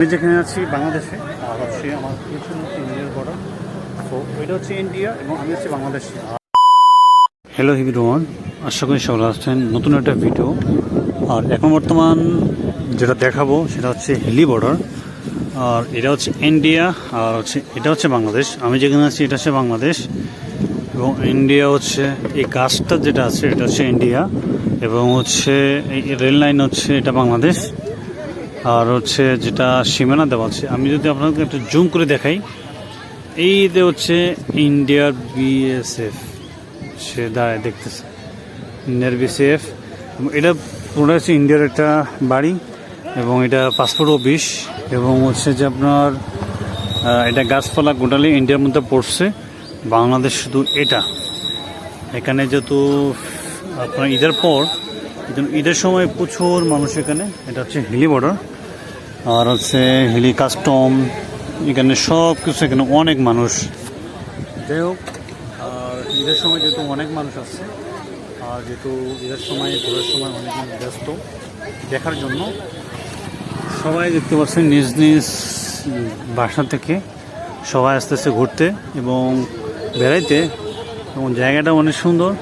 আমি যেখানে আছি, বাংলাদেশে, আর হচ্ছে আমার ইন্ডিয়ার বর্ডার তো ওইটা হচ্ছে ইন্ডিয়া এবং আমি হচ্ছে বাংলাদেশে। হ্যালো হিবি রোমান আশা করি সবাই আসছেন নতুন একটা ভিডিও আর এখন বর্তমান যেটা দেখাবো, সেটা হচ্ছে হিলি বর্ডার আর এটা হচ্ছে ইন্ডিয়া, আর হচ্ছে, এটা হচ্ছে বাংলাদেশ। আমি যেখানে আছি, এটা হচ্ছে বাংলাদেশ। এবং ইন্ডিয়া হচ্ছে, এই গাছটা যেটা আছে, এটা হচ্ছে ইন্ডিয়া। এবং হচ্ছে, এই রেল লাইন হচ্ছে, এটা বাংলাদেশ। আর হচ্ছে যেটা সীমানা দেওয়া আছে, আমি যদি আপনাকে একটু জুম করে দেখাই, এই যে হচ্ছে ইন্ডিয়ার বিএসএফ সে দাঁড়ায় দেখতেছে। ইন্ডিয়ার বিএসএফ এটা পুরো হচ্ছে ইন্ডিয়ার একটা বাড়ি এবং এটা পাসপোর্ট অফিস এবং হচ্ছে যে আপনার এটা গাছপালা গোটালি ইন্ডিয়ার মধ্যে পড়ছে, বাংলাদেশ শুধু এটা। এখানে যেহেতু আপনার ঈদের পর ঈদের সময় প্রচুর মানুষ এখানে, এটা হচ্ছে হিলি বর্ডার আর হচ্ছে হিলি কাস্টম এখানে সব কিছু এখানে অনেক মানুষ। যাই হোক, আর ঈদের সময় যেহেতু অনেক মানুষ আসছে, আর যেহেতু ঈদের সময় ঘোরার সময় অনেক ব্যস্ত, দেখার জন্য সবাই দেখতে পাচ্ছেন নিজ নিজ বাসা থেকে সবাই আস্তে আস্তে ঘুরতে এবং বেড়াইতে। এবং জায়গাটা অনেক সুন্দর।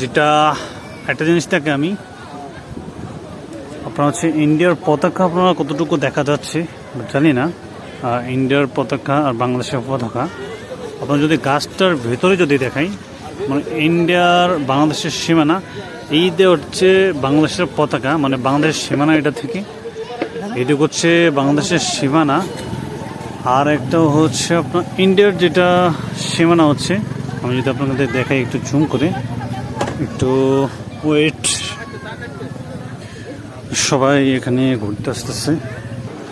যেটা, একটা জিনিস থাকে আমি আপনার হচ্ছে ইন্ডিয়ার পতাকা আপনারা কতটুকু দেখা যাচ্ছে? জানি না। ইন্ডিয়ার পতাকা আর বাংলাদেশের পতাকা। আপনার যদি গাছটার ভেতরে যদি দেখাই মানে ইন্ডিয়ার বাংলাদেশের সীমানা এই হচ্ছে বাংলাদেশের পতাকা মানে বাংলাদেশের সীমানা এটা থেকে। এটুকু হচ্ছে বাংলাদেশের সীমানা। আর একটা হচ্ছে আপনার ইন্ডিয়ার যেটা সীমানা হচ্ছে, আমি যদি আপনাদের দেখাই একটু জুম করে, একটু ওয়েট সবাই এখানে ঘুরতে আসতেছে।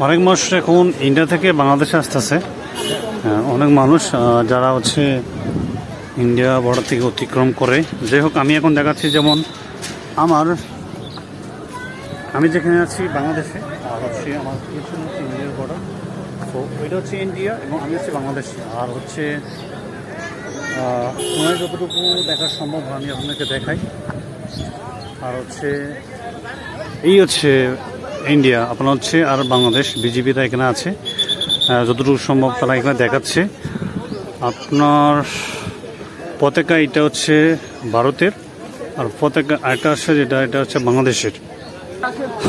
অনেক মানুষ এখন ইন্ডিয়া থেকে বাংলাদেশে আসতেছে। অনেক মানুষ যারা হচ্ছে ইন্ডিয়া বর্ডার থেকে অতিক্রম করে। যাই হোক, আমি এখন দেখাচ্ছি যেমন আমার, আমি যেখানে আছি বাংলাদেশে, আর হচ্ছে আমার ইন্ডিয়ার বর্ডার। তো ওইটা হচ্ছে ইন্ডিয়া এবং আমি হচ্ছে বাংলাদেশে। আর হচ্ছে যতটুকু দেখা সম্ভব আমি আপনাকে দেখাই। আর হচ্ছে এই হচ্ছে ইন্ডিয়া, আপনার হচ্ছে আর বাংলাদেশ বিজেপিটা এখানে আছে। যতটুকু সম্ভব তারা এখানে দেখাচ্ছে। আপনার পতাকা এটা হচ্ছে ভারতের, আর পতাকা আরেকটা আছে যেটা, এটা হচ্ছে বাংলাদেশের।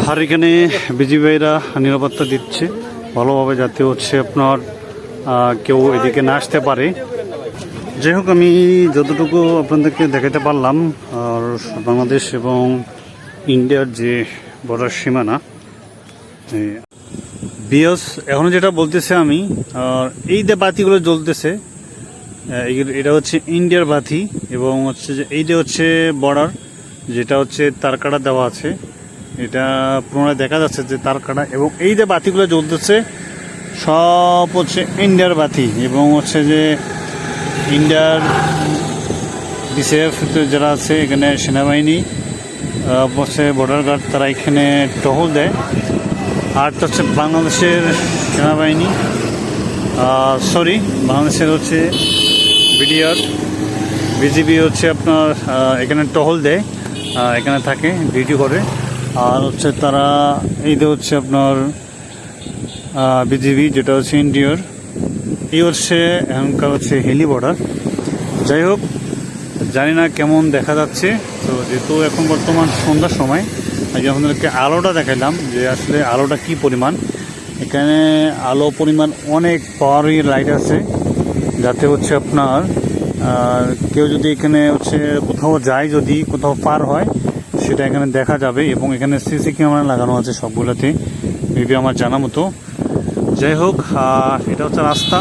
আর এখানে বিজিবিরা নিরাপত্তা দিচ্ছে। ভালোভাবে যাতে হচ্ছে আপনার কেউ এদিকে না আসতে পারে। যাই হোক আমি যতটুকু আপনাদেরকে দেখাতে পারলাম, আর বাংলাদেশ এবং ইন্ডিয়ার যে বর্ডার সীমানা বিয়স, এখন যেটা বলতেছে আমি, আর এই যে বাতিগুলো জ্বলতেছে এটা হচ্ছে ইন্ডিয়ার বাতি, এবং হচ্ছে যে এই যে হচ্ছে বর্ডার, যেটা হচ্ছে তারকাটা দেওয়া আছে, এটা পুনরায় দেখা যাচ্ছে যে তারকাটা এবং এই যে বাতিগুলো জ্বলতেছে, সব হচ্ছে ইন্ডিয়ার বাতি, এবং হচ্ছে যে ইন্ডিয়ার বিসিএফ যারা আছে, এখানে সেনাবাহিনী হচ্ছে বর্ডার গার্ড তারা এখানে টহল দেয়। আর তো হচ্ছে বাংলাদেশের সেনাবাহিনী সরি বাংলাদেশের হচ্ছে বিডিআর, বিজিবি হচ্ছে আপনার এখানে টহল দেয় এখানে থাকে ডিউটি করে। আর হচ্ছে তারা, এই হচ্ছে আপনার বিজিবি, যেটা হচ্ছে ইন্ডিয়ার এই হচ্ছে এখনকার হচ্ছে হেলি বর্ডার যাই হোক, জানি না কেমন দেখা যাচ্ছে। তো যেহেতু এখন বর্তমান সন্ধ্যার সময় আজকে আপনাদেরকে আলোটা দেখাইলাম যে আসলে আলোটা কি পরিমাণ। এখানে আলো পরিমাণ অনেক পাওয়ারি লাইট আছে। যাতে হচ্ছে আপনার আর কেউ যদি এখানে হচ্ছে কোথাও যায়, যদি কোথাও পার হয়, সেটা এখানে দেখা যাবে এবং এখানে সিসি ক্যামেরা লাগানো আছে সবগুলোতে। মেবি আমার জানা মতো। যাই হোক এটা হচ্ছে রাস্তা।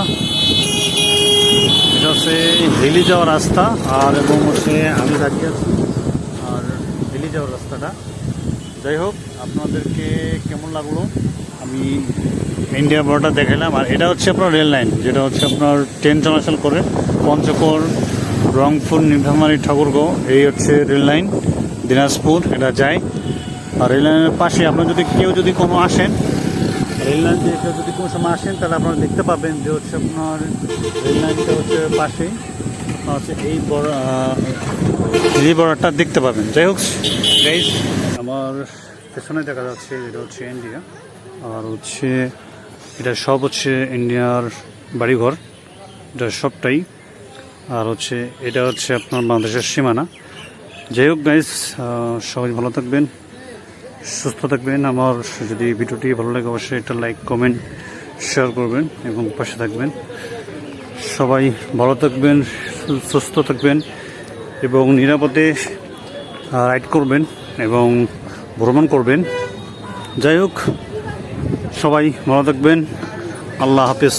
এটা হচ্ছে হিলি যাওয়ার রাস্তা আর এবং হচ্ছে আমি দাঁড়িয়ে আছি আর হিলি যাওয়ার রাস্তাটা। যাই হোক আপনাদেরকে কেমন লাগল? আমি ইন্ডিয়া বর্ডার দেখালাম আর এটা হচ্ছে আপনার রেল লাইন যেটা হচ্ছে আপনার ট্রেন চলাচল করে। পঞ্চকোর, রংপুর নীলফামারী ঠাকুরগাঁও, এই হচ্ছে রেল লাইন দিনাজপুর, এটা যায়। আর রেল লাইনের পাশে আপনার যদি কেউ যদি কোনো আসেন রেল লাইন দিয়ে যদি কোনো সময় আসেন, তাহলে আপনারা দেখতে পাবেন যে হচ্ছে আপনার রেল লাইনটা হচ্ছে পাশেই। হচ্ছে এই বড় এই বর্ডারটা দেখতে পাবেন। যাই হোক আমার পেছনে দেখা যাচ্ছে এটা হচ্ছে ইন্ডিয়া আর হচ্ছে এটা সব হচ্ছে ইন্ডিয়ার বাড়িঘর। এটা সবটাই। আর হচ্ছে এটা হচ্ছে আপনার বাংলাদেশের সীমানা। যাই হোক গাইজ সবাই ভালো থাকবেন। সুস্থ থাকবেন। আমার যদি ভিডিওটি ভালো লাগে, অবশ্যই একটা লাইক, কমেন্ট, শেয়ার করবেন এবং পাশে থাকবেন। সবাই ভালো থাকবেন সুস্থ থাকবেন এবং নিরাপদে রাইড করবেন এবং ভ্রমণ করবেন। যাই হোক, সবাই ভালো থাকবেন। আল্লাহ হাফিজ।